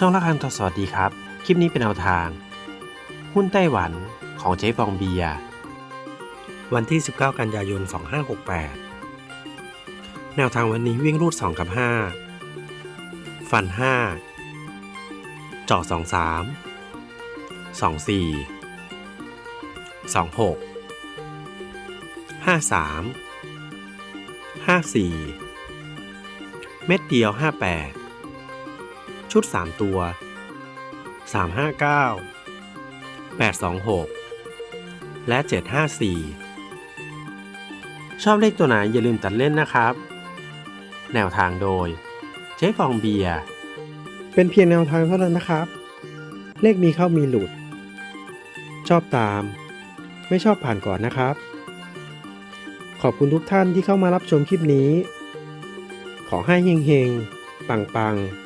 ช่องละคันทอสวัสดีครับ คลิปนี้เป็นแนวทาง หุ้นไต้หวันของเจ๊ฟองเบีย วันที่ 19 กันยายน 2568 แนวทางวันนี้วิ่งรูด 2 กับ 5 ฟัน5เจาะ2 3 2 4 2 6 5 3 5 4 เม็ดเดียว 58 ชุด 3 ตัว 359 826 และ 754 ชอบเลขตัวไหนอย่าลืมตัดเล่นนะครับ แนวทางโดย เจ๊ฟองเบียร์ เป็นเพียงแนวทางเท่านั้นนะครับ เลขมีเข้ามีหลุด ชอบตาม ไม่ชอบผ่านก่อนนะครับ ขอบคุณทุกท่านที่เข้ามารับชมคลิปนี้ ขอให้เฮงๆ ปังๆ